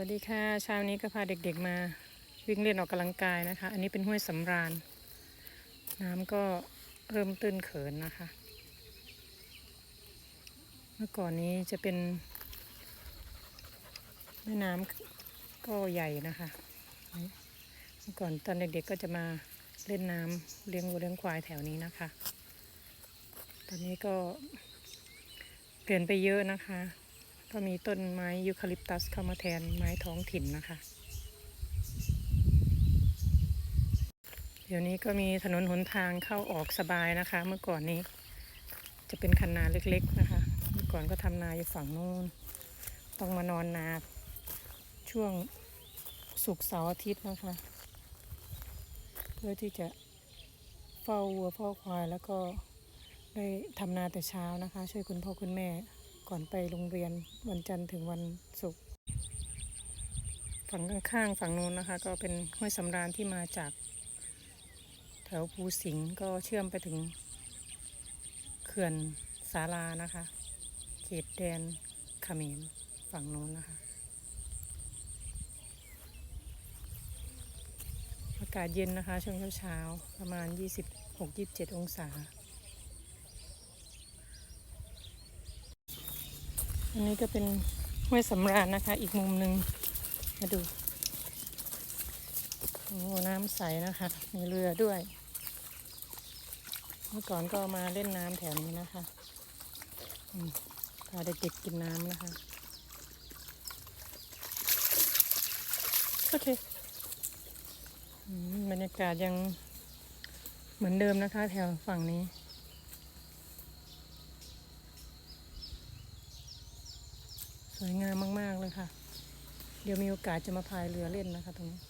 วัสดีค่ะเช้านี้ก็พาเด็กๆมาวิ่งเล่นออกกำลังกายนะคะ อันนี้เป็นห้วยสำราญ น้ำก็เริ่มตื้นเขินนะคะ เมื่อก่อนนี้จะเป็นแม่น้ำก็ใหญ่นะคะ เมื่อก่อนตอนเด็กๆก็จะมาเล่นน้ำเลี้ยงวัวเลี้ยงควายแถวนี้นะคะ ตอนนี้ก็เปลี่ยนไปเยอะนะคะ ก็มีต้นไม้ยูคาลิปตัสเข้ามาแทนไม้ท้องถิ่นนะคะ เดี๋ยวนี้ก็มีถนนหนทางเข้าออกสบายนะคะ เมื่อก่อนนี้จะเป็นคันนาเล็กๆนะคะ เมื่อก่อนก็ทำนาอยู่ฝั่งโน้น ต้องมานอนนาช่วงศุกเสาร์อาทิตย์นะคะ เพื่อที่จะเฝ้าวัวเฝ้าควายแล้วก็ได้ทำนาแต่เช้านะคะ ช่วยคุณพ่อคุณแม่ ก่อนไปโรงเรียนวันจันทร์ถึงวันศุกร์ฝั่งข้างๆฝั่งนู้นนะคะ ก็เป็นห้วยสำราญที่มาจาก แถวภูสิงห์ก็เชื่อมไปถึงเขื่อนสารานะคะ เขตแดนเขมรฝั่งนู้นนะคะอากาศเย็นนะคะ ช่วงเช้าๆประมาณ 26-27 องศา อันนี้ก็เป็นห้วยสำราญนะคะ อีกมุมหนึ่งมาดูโอ้น้ำใสนะคะ มีเรือด้วย เมื่อก่อนก็มาเล่นน้ำแถวนี้นะคะพาเด็กๆกินน้ำนะคะ โอเคอืมบรรยากาศยังเหมือนเดิมนะคะ แถวฝั่งนี้ วยงามมาก ๆ เลยค่ะ เดี๋ยวมีโอกาสจะมาพายเรือเล่นนะคะตรงนี้